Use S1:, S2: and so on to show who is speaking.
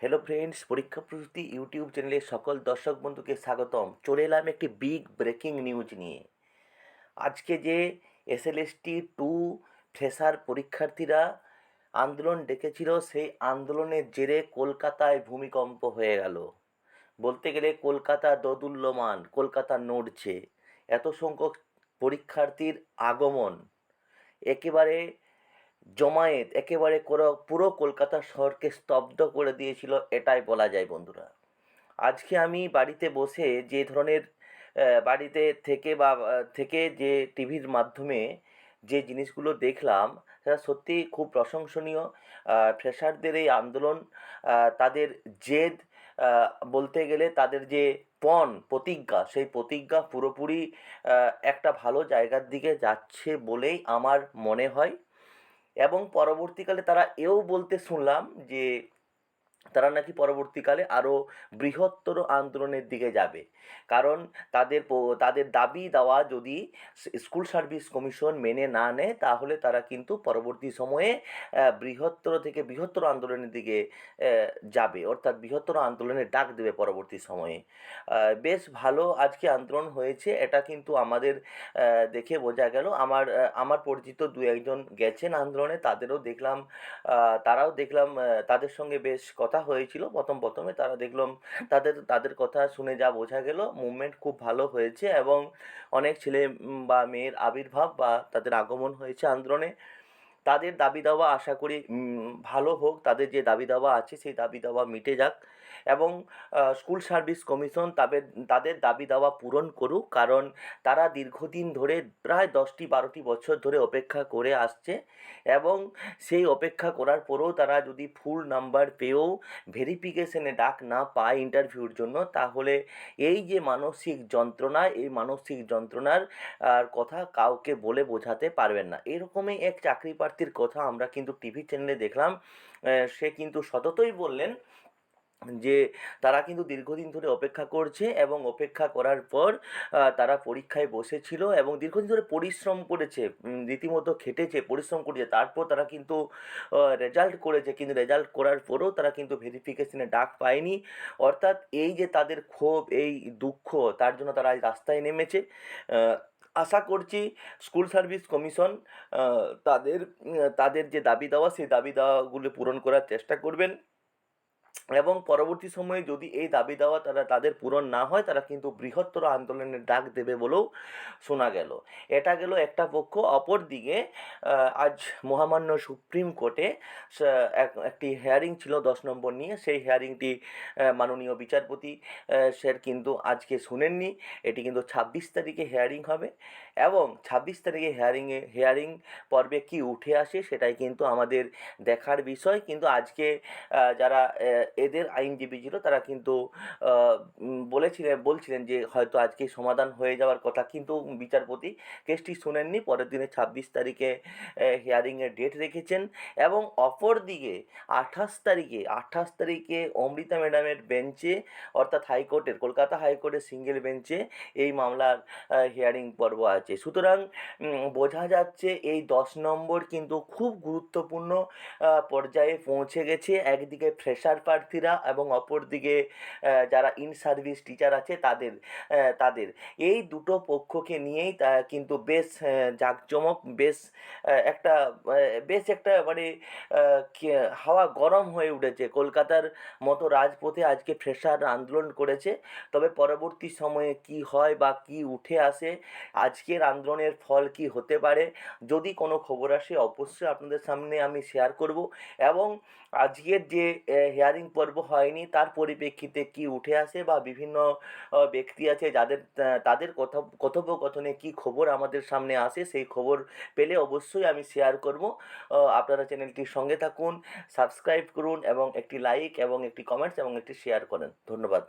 S1: Hello friends পরীক্ষা প্রস্তুতি YouTube চ্যানেলের সকল দর্শক বন্ধুকে স্বাগতম। চলে এলাম একটি বিগ ব্রেকিং নিউজ নিয়ে। আজকে যে এসএলএসটি টু ফ্রেশার পরীক্ষার্থীরা আন্দোলন ডেকেছিল, সেই আন্দোলনের জেরে কলকাতায় ভূমিকম্প হয়ে গেল। বলতে গেলে কলকাতা দোদুল্যমান, কলকাতা নড়ছে। এত সংখ্যক পরীক্ষার্থীর আগমন, একেবারে জমায়েত একেবারে পুরো কলকাতা শহরকে স্তব্ধ করে দিয়েছিল, এটাই বলা যায় বন্ধুরা। আজকে আমি বাড়িতে বসে যে ধরনের বাড়িতে থেকে বা থেকে যে টিভির মাধ্যমে যে জিনিসগুলো দেখলাম, সেটা সত্যিই খুব প্রশংসনীয়। ফ্রেশারদের এই আন্দোলন তাদের জেদ বলতে গেলে তাদের যে পণ, প্রতিজ্ঞা, সেই প্রতিজ্ঞা পুরোপুরি একটা ভালো জায়গার দিকে যাচ্ছে বলেই আমার মনে হয়। এবং পরবর্তীকালে তারা এও বলতে শুনলাম যে তারা নাকি পরবর্তীকালে আরও বৃহত্তর আন্দোলনের দিকে যাবে। কারণ তাদের তাদের দাবি দেওয়া যদি স্কুল সার্ভিস কমিশন মেনে না নেয়, তাহলে তারা কিন্তু পরবর্তী সময়ে বৃহত্তর থেকে বৃহত্তর আন্দোলনের দিকে যাবে। অর্থাৎ বৃহত্তর আন্দোলনের ডাক দেবে পরবর্তী সময়ে। বেশ ভালো আজকে আন্দোলন হয়েছে। এটা কিন্তু আমাদের দেখে বোঝা গেল। আমার আমার পরিচিত দু একজন গেছেন আন্দোলনে। তাদেরও দেখলাম তারাও দেখলাম তাদের সঙ্গে বেশ কথা হয়েছিল প্রথম প্রথমে। তারা দেখলাম তাদের তাদের কথা শুনে যা বোঝা গেল মুভমেন্ট খুব ভালো হয়েছে এবং অনেক ছেলে বা মেয়ের আবির্ভাব বা তাদের আগমন হয়েছে আন্দোলনে। তাদের দাবি দাওয়া আশা করি ভালো হোক। তাদের যে দাবি দাওয়া আছে, সেই দাবি দাওয়া মিটে যাক। এবং স্কুল সার্ভিস কমিশন তাদের তাদের দাবি দাওয়া পূরণ করুক। কারণ তারা দীর্ঘদিন ধরে প্রায় দশটি, বারোটি বছর ধরে অপেক্ষা করে আসছে এবং সেই অপেক্ষা করার পরেও তারা যদি ফুল নাম্বার পেয়েও ভেরিফিকেশনে ডাক না পায় ইন্টারভিউর জন্য, তাহলে এই যে মানসিক যন্ত্রণা, এই মানসিক যন্ত্রণার কথা কাউকে বলে বোঝাতে পারবেন না। এরকমই এক চাকরি প্রার্থীর কথা আমরা কিন্তু টিভি চ্যানেলে দেখলাম। সে কিন্তু সততই বললেন যে তারা কিন্তু দীর্ঘদিন ধরে অপেক্ষা করছে এবং অপেক্ষা করার পর তারা পরীক্ষায় বসেছিল এবং দীর্ঘদিন ধরে পরিশ্রম করেছে রীতিমতো খেটেছে, পরিশ্রম করেছে। তারপর তারা কিন্তু রেজাল্ট করেছে। কিন্তু রেজাল্ট করার পরেও তারা কিন্তু ভেরিফিকেশনে ডাক পায়নি। অর্থাৎ এই যে তাদের ক্ষোভ, এই দুঃখ, তার জন্য তারা আজ রাস্তায় নেমেছে। আশা করছি স্কুল সার্ভিস কমিশন তাদের তাদের যে দাবি দেওয়া, সেই দাবি দেওয়াগুলো পূরণ করার চেষ্টা করবেন। এবং পরবর্তী সময়ে যদি এই দাবি দেওয়া তারা তাদের পূরণ না হয়, তারা কিন্তু বৃহত্তর আন্দোলনের ডাক দেবে বলেও শোনা গেল। এটা গেল একটা পক্ষ অপর দিকে আজ মহামান্য সুপ্রিম কোর্টে এক- একটি হেয়ারিং ছিল দশ নম্বর নিয়ে। সেই হেয়ারিংটি মাননীয় বিচারপতি স্যার কিন্তু আজকে শুনেননি। এটি কিন্তু ছাব্বিশ তারিখে হেয়ারিং হবে এবং ছাব্বিশ তারিখে হেয়ারিংয়ে হেয়ারিং পর্বে কি উঠে আসে সেটাই কিন্তু আমাদের দেখার বিষয়। কিন্তু আজকে যারা এদের আইনজীবী ছিল, তারা কিন্তু বলেছিলেন, বলছিলেন যে হয়তো আজকে সমাধান হয়ে যাওয়ার কথা, কিন্তু বিচারপতি কেসটি শুনেননি। পরের দিনে ছাব্বিশ তারিখে হিয়ারিংয়ের ডেট রেখেছেন এবং অপর দিকে আঠাশ তারিখে আঠাশ তারিখে অমৃতা ম্যাডামের বেঞ্চে, অর্থাৎ হাইকোর্টের, কলকাতা হাইকোর্টের সিঙ্গেল বেঞ্চে এই মামলার হিয়ারিং পর্ব আছে। সুতরাং বোঝা যাচ্ছে এই দশ নম্বর কিন্তু খুব গুরুত্বপূর্ণ পর্যায়ে পৌঁছে গেছে। একদিকে ফ্রেশার প্রার্থীরা এবং অপরদিকে যারা ইন সার্ভিস টিচার আছে তাদের তাদের। এই দুটো পক্ষকে নিয়েই তা কিন্তু বেশ জাঁকজমক, বেশ একটা বেশ একটা মানে হাওয়া গরম হয়ে উঠেছে। কলকাতার মতো রাজপথে আজকে ফ্রেশার আন্দোলন করেছে। তবে পরবর্তী সময়ে কি হয় বা কি উঠে আসে, আজকের আন্দোলনের ফল কি হতে পারে, যদি কোনো খবর আসে অবশ্যই আপনাদের সামনে আমি শেয়ার করব। এবং আজকের যে হিয়ারিং পর্ব হয়নি। তার পরিপ্রেক্ষিতে কি উঠে আসে বা বিভিন্ন ব্যক্তি আছে যাদের তাদের কথা কথোপকথনে কি খবর আমাদের সামনে আসে সেই খবর পেলে অবশ্যই আমি শেয়ার করব। আপনারা চ্যানেলটির সঙ্গে থাকুন সাবস্ক্রাইব করুন এবং একটি লাইক এবং একটি কমেন্টস এবং একটি শেয়ার করেন। ধন্যবাদ।